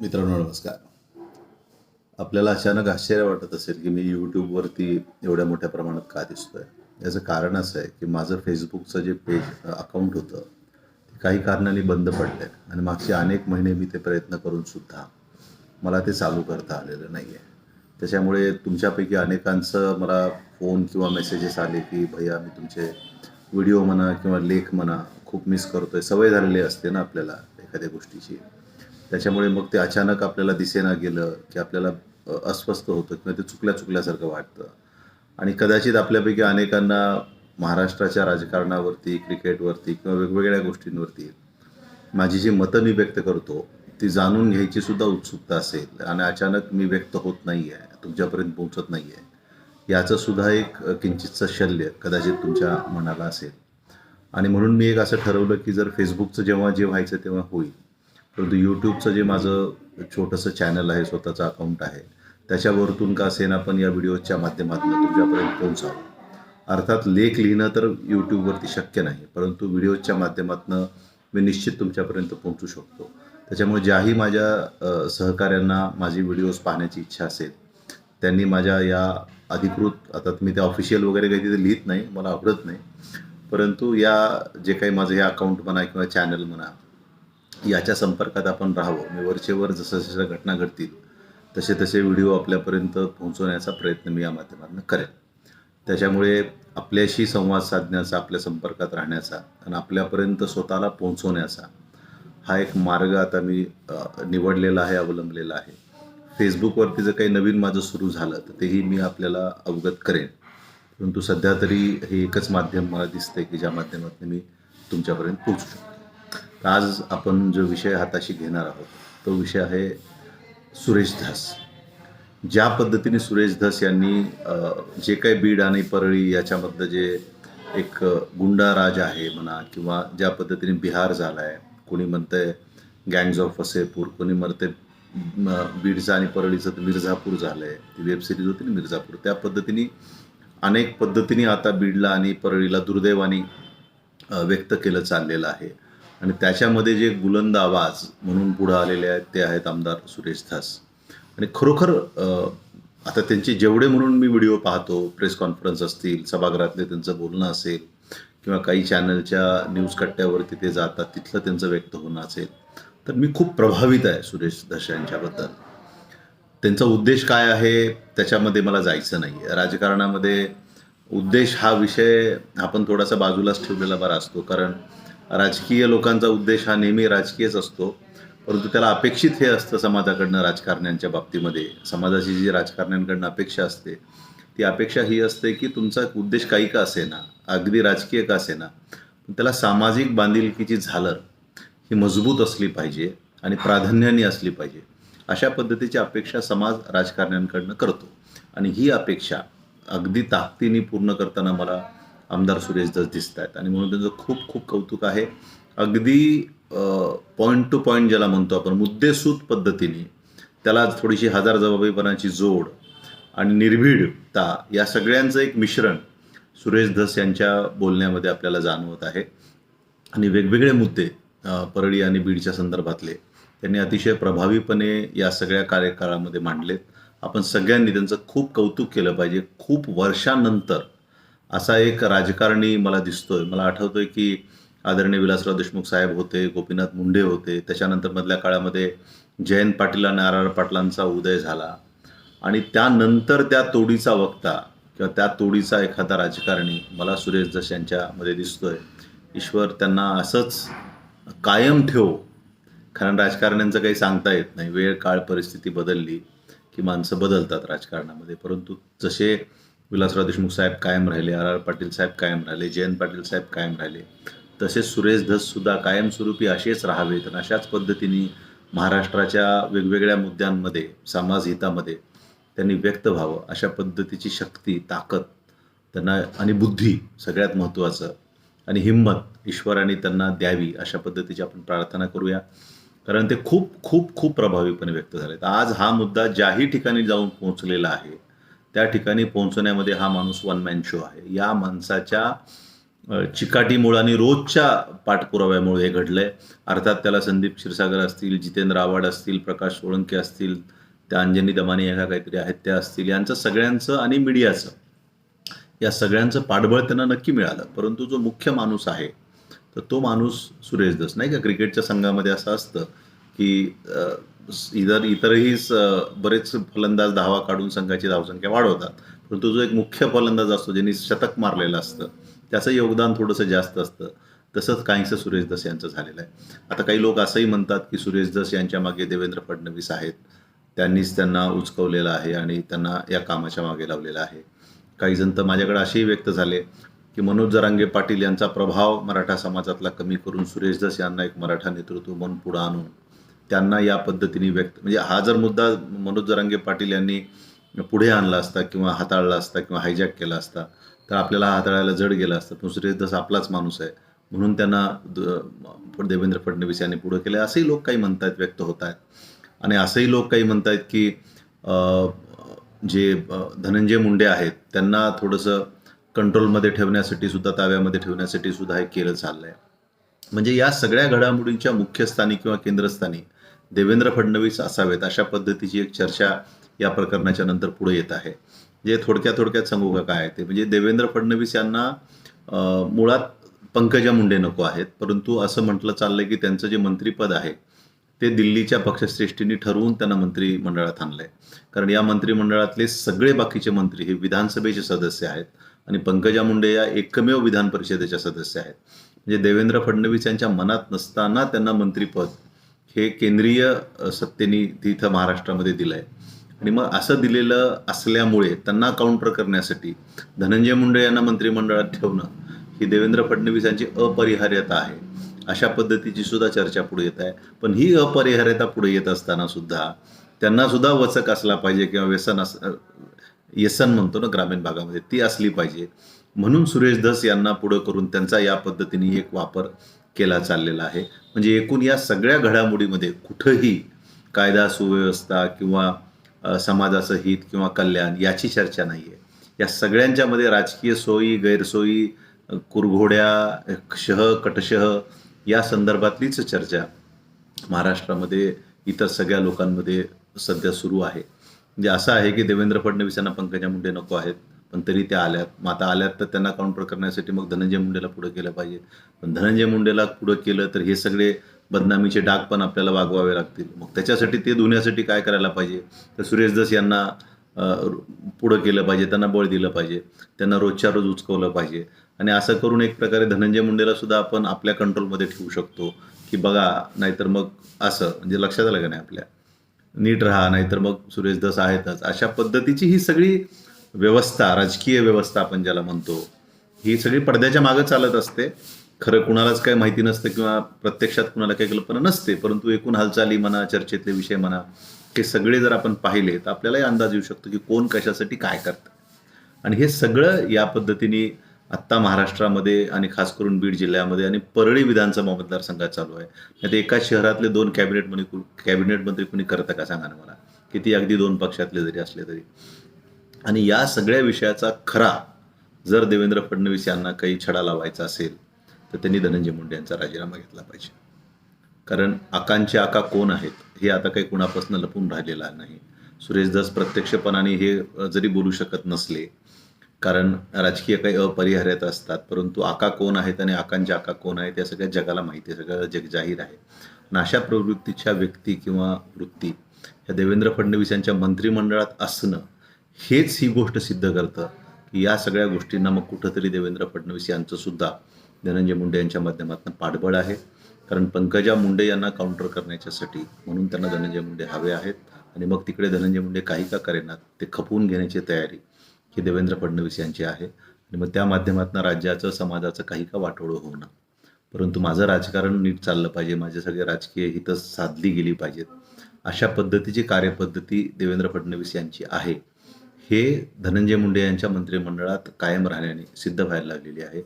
मित्रांनो नमस्कार. आपल्याला अचानक आश्चर्य वाटत असेल की मी यूट्यूबवरती एवढ्या मोठ्या प्रमाणात का दिसतोय? याचं कारण असं आहे की माझं फेसबुकचं जे पेज अकाउंट होतं ते काही कारणाने बंद पडलं आहे आणि मागचे अनेक महिने मी ते प्रयत्न करून सुद्धा मला ते चालू करता आलेलं नाही आहे त्याच्यामुळे तुमच्यापैकी अनेकांचं मला फोन किंवा मेसेजेस आले की भैया मी तुमचे व्हिडिओ म्हणा किंवा लेख म्हणा खूप मिस करतोय. सवय झालेली असते ना आपल्याला एखाद्या गोष्टीची. त्याच्यामुळे मग ते अचानक आपल्याला दिसेना गेलं की आपल्याला अस्वस्थ होतं किंवा ते चुकल्या चुकल्यासारखं वाटतं. आणि कदाचित आपल्यापैकी अनेकांना महाराष्ट्राच्या राजकारणावरती क्रिकेटवरती किंवा वेगवेगळ्या गोष्टींवरती माझी जी मतं मी व्यक्त करतो ती जाणून घ्यायची सुद्धा उत्सुकता असेल आणि अचानक मी व्यक्त होत नाही आहे तुमच्यापर्यंत पोहोचत नाही आहे याचं सुद्धा एक किंचितचं शल्य कदाचित तुमच्या मनाला असेल. आणि म्हणून मी एक असं ठरवलं की जर फेसबुकचं जेव्हा जे व्हायचं तेव्हा होईल. परंतु यूट्यूबचं जे माझं छोटंसं चॅनल आहे स्वतःचं अकाउंट आहे त्याच्यावरतून का असेन आपण या व्हिडिओच्या माध्यमातून तुमच्यापर्यंत पोहोचावं? अर्थात लेख लिहिणं तर यूट्यूबवरती शक्य नाही परंतु व्हिडिओच्या माध्यमातून मी निश्चित तुमच्यापर्यंत पोहोचू शकतो. त्याच्यामुळे ज्याही माझ्या सहकाऱ्यांना माझी व्हिडिओज पाहण्याची इच्छा असेल त्यांनी माझ्या या अधिकृत आता मी ते ऑफिशियल वगैरे काही तिथे लिहित नाही मला आवडत नाही परंतु या जे काही माझं हे अकाउंट म्हणा किंवा चॅनल म्हणा याच्या संपर्कात आपण राहावं. मी वरचेवर जसं जसं घटना घडतील तसे तसे व्हिडिओ आपल्यापर्यंत पोहोचवण्याचा प्रयत्न मी या माध्यमातून करेन. त्याच्यामुळे आपल्याशी संवाद साधण्याचा आपल्या संपर्कात राहण्याचा आणि आपल्यापर्यंत स्वतःला पोहोचवण्याचा हा एक मार्ग आता मी निवडलेला आहे अवलंबलेला आहे. फेसबुकवरती जर काही नवीन माझं सुरू झालं तर तेही मी आपल्याला अवगत करेन. परंतु सध्या तरी हे एकच माध्यम मला दिसतंय की ज्या माध्यमातून मी तुमच्यापर्यंत पोहोचू शकतो. आज आपण जो विषय हाताशी घेणार आहोत तो विषय आहे सुरेश धस. ज्या पद्धतीने सुरेश धस यांनी जे काही बीड आणि परळी याच्यामधलं जे एक गुंडा राज आहे म्हणा किंवा ज्या पद्धतीने बिहार झाला आहे कोणी म्हणतंय गँग्ज ऑफ फसेपूर कोणी म्हणते बीडचं आणि परळीचं तर मिर्झापूर झालं आहे ती वेब सिरीज होती ना मिर्झापूर त्या पद्धतीने अनेक पद्धतीने आता बीडला आणि परळीला दुर्दैवाने व्यक्त केलं चाललेलं आहे. आणि त्याच्यामध्ये जे बुलंद आवाज म्हणून पुढं आलेले आहेत ते आहेत आमदार सुरेश धास आणि खरोखर आता त्यांचे जेवढे म्हणून मी व्हिडिओ पाहतो प्रेस कॉन्फरन्स असतील सभागृहातले त्यांचं बोलणं असेल किंवा काही चॅनलच्या न्यूज कट्ट्यावरती ते जातात तिथलं त्यांचं व्यक्त होणं असेल तर मी खूप प्रभावित आहे सुरेश धस यांच्याबद्दल. त्यांचा उद्देश काय आहे त्याच्यामध्ये मला जायचं नाही राजकारणामध्ये उद्देश हा विषय आपण थोडासा बाजूलाच ठेवलेला बरा असतो कारण राजकीय लोकांचा उद्देश हा नेहमी राजकीयच असतो परंतु त्याला अपेक्षित हे असतं समाजाकडनं राजकारण्यांच्या बाबतीमध्ये. समाजाची जी राजकारण्यांकडनं अपेक्षा असते ती अपेक्षा ही असते की तुमचा उद्देश काही का असेना अगदी राजकीय का असेना पण त्याला सामाजिक बांधिलकीची झालर ही मजबूत असली पाहिजे आणि प्राधान्याने असली पाहिजे. अशा पद्धतीची अपेक्षा समाज राजकारण्यांकडनं करतो. आणि ही अपेक्षा अगदी ताकदीने पूर्ण करताना मला आमदार सुरेश दस दिसत आहेत आणि म्हणून त्यांचं खूप खूप कौतुक आहे. अगदी पॉईंट टू पॉईंट ज्याला म्हणतो आपण मुद्देसूद पद्धतीने त्याला थोडीशी हजार जबाबीपणाची जोड आणि निर्भीडता या सगळ्यांचं एक मिश्रण सुरेश धस यांच्या बोलण्यामध्ये आपल्याला जाणवत आहे. आणि वेगवेगळे मुद्दे परळी आणि बीडच्या संदर्भातले त्यांनी अतिशय प्रभावीपणे या सगळ्या कार्यकाळामध्ये मांडलेत. आपण सगळ्यांनी त्यांचं खूप कौतुक केलं पाहिजे. खूप वर्षानंतर असा एक राजकारणी मला दिसतोय. मला आठवतोय की आदरणीय विलासराव देशमुख साहेब होते गोपीनाथ मुंडे होते. त्याच्यानंतर मधल्या काळामध्ये जयंत पाटील आणि आर आर पाटलांचा उदय झाला. आणि त्यानंतर त्या तोडीचा वक्ता किंवा त्या तोडीचा एखादा राजकारणी मला सुरेश जस यांच्यामध्ये दिसतोय. ईश्वर त्यांना असंच कायम ठेव. कारण राजकारण्यांचं काही सांगता येत नाही. वेळ काळ परिस्थिती बदलली की माणसं बदलतात राजकारणामध्ये. परंतु जसे विलासराव देशमुख साहेब कायम राहिले आर आर पाटील साहेब कायम राहिले जयंत पाटील साहेब कायम राहिले. तसेच सुरेश धससुद्धा कायमस्वरूपी असेच राहावेत आणि अशाच पद्धतीने महाराष्ट्राच्या वेगवेगळ्या मुद्द्यांमध्ये समाजहितामध्ये त्यांनी व्यक्त व्हावं अशा पद्धतीची शक्ती ताकद त्यांना आणि बुद्धी सगळ्यात महत्त्वाचं. आणि हिंमत ईश्वराने त्यांना द्यावी अशा पद्धतीची आपण प्रार्थना करूया. कारण ते खूप खूप खूप प्रभावीपणे व्यक्त झालेत. आज हा मुद्दा ज्याही ठिकाणी जाऊन पोहोचलेला आहे त्या ठिकाणी पोहोचण्यामध्ये हा माणूस वन मॅन शो आहे. या माणसाच्या चिकाटीमुळे आणि रोजच्या पाठपुराव्यामुळे हे घडलंय. अर्थात त्याला संदीप क्षीरसागर असतील जितेंद्र आव्हाड असतील प्रकाश सोळंके असतील त्या अंजनी दमानी ह्या काहीतरी आहेत त्या असतील. यांचं सगळ्यांचं आणि मीडियाचं या सगळ्यांचं पाठबळ त्यांना नक्की मिळालं. परंतु जो मुख्य माणूस आहे तर तो माणूस सुरेश दस नाही का? क्रिकेटच्या संघामध्ये असं असतं की इतर इतरही स- बरेच फलंदाज धावा काढून संघाची धावसंख्या वाढवतात. परंतु जो एक मुख्य फलंदाज असतो ज्यांनी शतक मारलेलं असतं त्याचं योगदान थोडंसं जास्त असतं. तसंच काहीसं सुरेश दस यांचं झालेलं आहे. आता काही लोक असंही म्हणतात की सुरेश दस यांच्या मागे देवेंद्र फडणवीस आहेत. त्यांनीच त्यांना उचकवलेलं आहे आणि त्यांना या कामाच्या मागे लावलेलं आहे. काही जण तर माझ्याकडे असेही व्यक्त झाले की मनोज जरांगे पाटील यांचा प्रभाव मराठा समाजातला कमी करून सुरेश दस यांना एक मराठा नेतृत्व म्हणून पुढं आणून त्यांना या पद्धतीने व्यक्त म्हणजे हा जर मुद्दा मनोज जरांगे पाटील यांनी पुढे आणला असता किंवा हाताळला असता किंवा हायजॅक केला असता तर आपल्याला हाताळायला जड गेला असतं पण दस आपलाच माणूस आहे म्हणून त्यांना द- देवेंद्र फडणवीस यांनी पुढे केलं असंही लोक काही म्हणत आहेत व्यक्त होत आहेत आणि असंही लोक काही म्हणत आहेत की जे धनंजय मुंडे आहेत त्यांना थोडंसं कंट्रोलमध्ये ठेवण्यासाठी सुद्धा ताब्यामध्ये ठेवण्यासाठी सुद्धा हे केलं आहे म्हणजे या सगळ्या घडामोडींच्या मुख्यस्थानी किंवा केंद्रस्थानी देवेंद्र फडणवीस असावेत अशा पद्धतीची एक चर्चा या प्रकरणाच्या नंतर पुढे येत आहे. जे थोडक्या थोडक्यात सांगू का काय आहे ते? म्हणजे देवेंद्र फडणवीस यांना मुळात पंकजा मुंडे नको आहेत. परंतु असं म्हटलं चाललंय की त्यांचं जे मंत्रीपद आहे ते दिल्लीच्या पक्षश्रेष्ठींनी ठरवून त्यांना मंत्रिमंडळात आणलंय. कारण या मंत्रिमंडळातले सगळे बाकीचे मंत्री हे विधानसभेचे सदस्य आहेत आणि पंकजा मुंडे या एकमेव विधान परिषदेच्या सदस्य आहेत. म्हणजे देवेंद्र फडणवीस यांच्या मनात नसताना त्यांना मंत्रीपद हे केंद्रीय सत्तेनी तिथं महाराष्ट्रामध्ये दिलंय. आणि मग असं दिलेलं असल्यामुळे त्यांना काउंटर करण्यासाठी धनंजय मुंडे यांना मंत्रिमंडळात ठेवणं ही देवेंद्र फडणवीस यांची अपरिहार्यता आहे. अशा पद्धतीची सुद्धा चर्चा पुढे येत आहे. पण ही अपरिहार्यता पुढे येत असताना सुद्धा त्यांना सुद्धा वचक असला पाहिजे किंवा व्यसन अस व्यसन म्हणतो ना ग्रामीण भागामध्ये ती असली पाहिजे. म्हणून सुरेश धस यांना पुढं करून त्यांचा या पद्धतीने एक वापर केला चाललेला आहे. म्हणजे एकूण या सगळ्या घडामोडीमध्ये कुठंही कायदा सुव्यवस्था किंवा समाजाचं हित किंवा कल्याण याची चर्चा नाही आहे या सगळ्यांच्यामध्ये राजकीय सोयी गैरसोयी कुरघोड्या शह कटशह या संदर्भातलीच चर्चा महाराष्ट्रामध्ये इतर सगळ्या लोकांमध्ये सध्या सुरू आहे. म्हणजे असं आहे की देवेंद्र फडणवीस यांना पंकजा मुंडे नको आहेत. पण तरी त्या आल्यात. मग आता आल्यात तर त्यांना काउंटर करण्यासाठी मग धनंजय मुंडेला पुढं केलं पाहिजे. पण धनंजय मुंडेला पुढं केलं तर हे सगळे बदनामीचे डाग पण आपल्याला वागवावे लागतील. मग त्याच्यासाठी ते धुण्यासाठी काय करायला पाहिजे? तर सुरेश दस यांना पुढं केलं पाहिजे त्यांना बळ दिलं पाहिजे. त्यांना रोजच्या रोज उचकवलं पाहिजे. आणि असं करून एक प्रकारे धनंजय मुंडेला सुद्धा आपण आपल्या कंट्रोलमध्ये ठेवू शकतो. की बघा नाहीतर मग असं म्हणजे लक्षात आलं का नाही आपल्या? नीट राहा नाहीतर मग सुरेश दस आहेतच. अशा पद्धतीची ही सगळी व्यवस्था राजकीय व्यवस्था आपण ज्याला म्हणतो ही सगळी पडद्याच्या मागे चालत असते. खरं कुणालाच काही माहिती नसतं किंवा प्रत्यक्षात कुणाला काही कल्पना नसते परंतु एकूण हालचाली म्हणा चर्चेतले विषय म्हणा हे सगळे जर आपण पाहिले तर आपल्यालाही अंदाज येऊ शकतो की कोण कशासाठी काय करतं. आणि हे सगळं या पद्धतीने आत्ता महाराष्ट्रामध्ये आणि खास करून बीड जिल्ह्यामध्ये आणि परळी विधानसभा मतदारसंघात चालू आहे. नाही एका एकाच शहरातले दोन कॅबिनेट मंत्री कॅबिनेट मंत्री कुणी करतं का सांगा ना मला? किती अगदी दोन पक्षातले जरी असले तरी. आणि या सगळ्या विषयाचा खरा जर देवेंद्र फडणवीस यांना काही छडा लावायचा असेल तर त्यांनी धनंजय मुंडे यांचा राजीनामा घेतला पाहिजे. कारण आकांचे आका कोण आहेत हे आता काही कुणापासून लपून राहिलेला नाही. सुरेश दास प्रत्यक्षपणाने हे जरी बोलू शकत नसले कारण राजकीय काही अपरिहार्यता असतात परंतु आका कोण आहेत आणि आकांचे आका कोण आहेत या सगळ्या जगाला माहिती आहे सगळं जगजाहीर आहे. आणि अशा प्रवृत्तीच्या व्यक्ती किंवा वृत्ती ह्या देवेंद्र फडणवीस यांच्या मंत्रिमंडळात असणं हेच ही गोष्ट सिद्ध करतं की या सगळ्या गोष्टींना मग कुठंतरी देवेंद्र फडणवीस यांचंसुद्धा धनंजय मुंडे यांच्या माध्यमातून पाठबळ आहे. कारण पंकजा मुंडे यांना काउंटर करण्याच्यासाठी म्हणून त्यांना धनंजय मुंडे हवे आहेत. आणि मग तिकडे धनंजय मुंडे काही का करेना ते खपवून घेण्याची तयारी ही देवेंद्र फडणवीस यांची आहे. आणि मग त्या माध्यमातून राज्याचं समाजाचं काही का वाटोळं होणं परंतु माझं राजकारण नीट चाललं पाहिजे माझे सगळे राजकीय हितं साधली गेली पाहिजेत. अशा पद्धतीची कार्यपद्धती देवेंद्र फडणवीस यांची आहे. हे धनंजय मुंडे यांच्या मंत्रिमंडळात कायम राहण्याने सिद्ध व्हायला लागलेली आहे.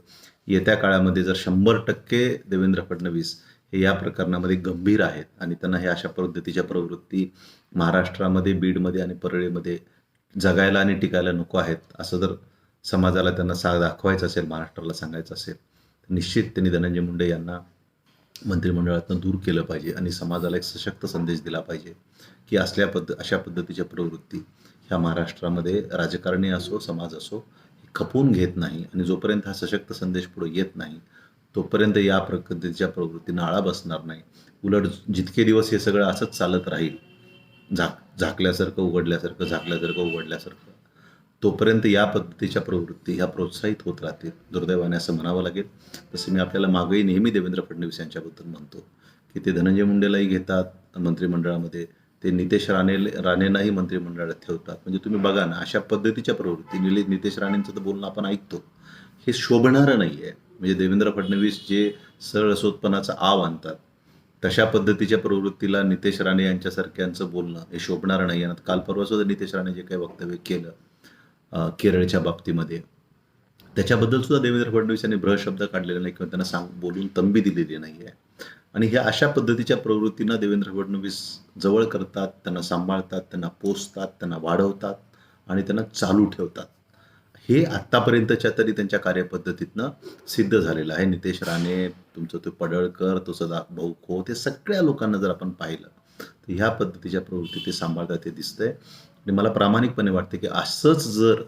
येत्या काळामध्ये जर शंभर टक्के देवेंद्र फडणवीस हे या प्रकरणामध्ये गंभीर आहेत आणि त्यांना हे अशा पद्धतीच्या प्रवृत्ती महाराष्ट्रामध्ये बीडमध्ये आणि परळीमध्ये जगायला आणि टिकायला नको आहेत असं जर समाजाला त्यांना सा दाखवायचं असेल महाराष्ट्राला सांगायचं असेल निश्चित त्यांनी धनंजय मुंडे यांना मंत्रिमंडळातून दूर केलं पाहिजे आणि समाजाला एक सशक्त संदेश दिला पाहिजे की असल्या पद्ध अशा पद्धतीच्या प्रवृत्ती ह्या महाराष्ट्रामध्ये राजकारणी असो समाज असो हे खपवून घेत नाही आणि जोपर्यंत हा सशक्त संदेश पुढे येत नाही तोपर्यंत या प्रकृतीच्या प्रवृत्तींना आळा बसणार नाही. उलट जितके दिवस हे सगळं असंच चालत राहील झाक झाकल्यासारखं उघडल्यासारखं झाकल्यासारखं उघडल्यासारखं तोपर्यंत या पद्धतीच्या प्रवृत्ती ह्या प्रोत्साहित होत राहतील. दुर्दैवाने असं म्हणावं लागेल. तसं मी आपल्याला मागेही नेहमी देवेंद्र फडणवीस यांच्याबद्दल म्हणतो की ते धनंजय मुंडेलाही घेतात मंत्रिमंडळामध्ये ते नितेश राणे राणेंनाही मंत्रिमंडळात ठेवतात. म्हणजे तुम्ही बघा ना अशा पद्धतीच्या प्रवृत्ती. निले नितेश राणेंचं तर बोलणं आपण ऐकतो. हे शोभणारं नाही आहे म्हणजे देवेंद्र फडणवीस जे सरळसोतपणाचा आव आणतात तशा पद्धतीच्या प्रवृत्तीला नितेश राणे यांच्यासारख्यांचं बोलणं हे शोभणारं नाही आणि काल परवा सुद्धा नितेश राणे जे काही वक्तव्य केलं केरळच्या बाबतीमध्ये त्याच्याबद्दल सुद्धा देवेंद्र फडणवीस यांनी भ्र शब्द काढलेला नाही किंवा त्यांना सांग बोलून तंबी दिलेली नाही आहे आणि ह्या अशा पद्धतीच्या प्रवृत्तींना देवेंद्र फडणवीस जवळ करतात त्यांना सांभाळतात त्यांना पोसतात त्यांना वाढवतात आणि त्यांना चालू ठेवतात. हे आत्तापर्यंतच्या तरी त्यांच्या कार्यपद्धतीतनं सिद्ध झालेलं आहे. नितेश राणे तुमचं तो पडळकर तो सदा भाऊ खो ते सगळ्या लोकांना जर आपण पाहिलं तर ह्या पद्धतीच्या प्रवृत्ती ते सांभाळतात ते दिसतंय. आणि मला प्रामाणिकपणे वाटते की असंच जर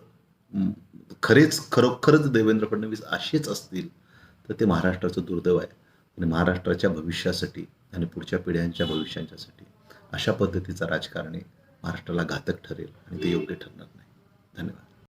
खरेच खरोखरच देवेंद्र फडणवीस असेच असतील तर ते महाराष्ट्राचं दुर्दैव आहे. आणि महाराष्ट्राच्या भविष्यासाठी आणि पुढच्या पिढ्यांच्या भविष्यांच्यासाठी अशा पद्धतीचा राजकारणी महाराष्ट्राला घातक ठरेल आणि ते योग्य ठरणार नाही. धन्यवाद.